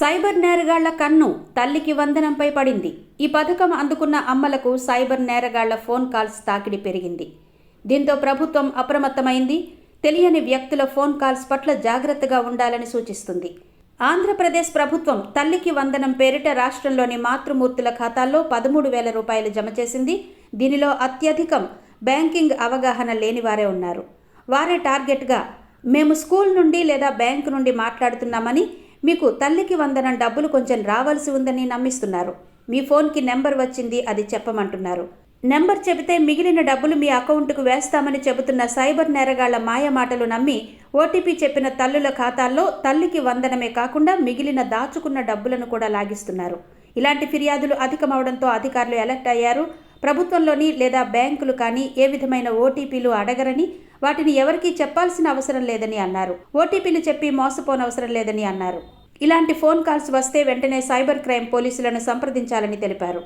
Cyber నేరగాళ్ళ కన్ను తల్లికి వందనంపై పడింది. ఈ పథకం అందుకున్న అమ్మలకు సైబర్ నేరగాళ్ళ ఫోన్ కాల్స్ తాకిడి పెరిగింది. దీంతో ప్రభుత్వం అప్రమత్తమైంది. తెలియని వ్యక్తుల ఫోన్ కాల్స్ పట్ల జాగ్రత్తగా ఉండాలని సూచిస్తుంది. ఆంధ్రప్రదేశ్ ప్రభుత్వం తల్లికి వందనం పేరిట రాష్ట్రంలోని మాతృమూర్తుల ఖాతాల్లో పదమూడు వేల రూపాయలు జమ చేసింది. దీనిలో అత్యధికం బ్యాంకింగ్ అవగాహన లేని వారే ఉన్నారు. వారే టార్గెట్గా మేము స్కూల్ నుండి లేదా బ్యాంకు నుండి మాట్లాడుతున్నామని మీకు తల్లికి వందనం డబ్బులు కొంచెం రావాల్సి ఉందని నమ్మిస్తున్నారు. మీ ఫోన్కి నెంబర్ వచ్చింది అది చెప్పమంటున్నారు. నెంబర్ చెబితే మిగిలిన డబ్బులు మీ అకౌంట్కు వేస్తామని చెబుతున్న సైబర్ నేరగాళ్ళ మాయ మాటలు నమ్మి ఓటీపీ చెప్పిన తల్లుల ఖాతాల్లో తల్లికి వందనమే కాకుండా మిగిలిన దాచుకున్న డబ్బులను కూడా లాగిస్తున్నారు. ఇలాంటి ఫిర్యాదులు అధికమవడంతో అధికారులు అలర్ట్ అయ్యారు. ప్రభుత్వంలోని లేదా బ్యాంకులు కానీ ఏ విధమైన ఓటీపీలు అడగరని వాటిని ఎవరికీ చెప్పాల్సిన అవసరం లేదని అన్నారు. ఓటీపీలు చెప్పి మోసపోనవసరం లేదని అన్నారు. ఇలాంటి ఫోన్ కాల్స్ వస్తే వెంటనే సైబర్ క్రైమ్ పోలీసులను సంప్రదించాలని తెలిపారు.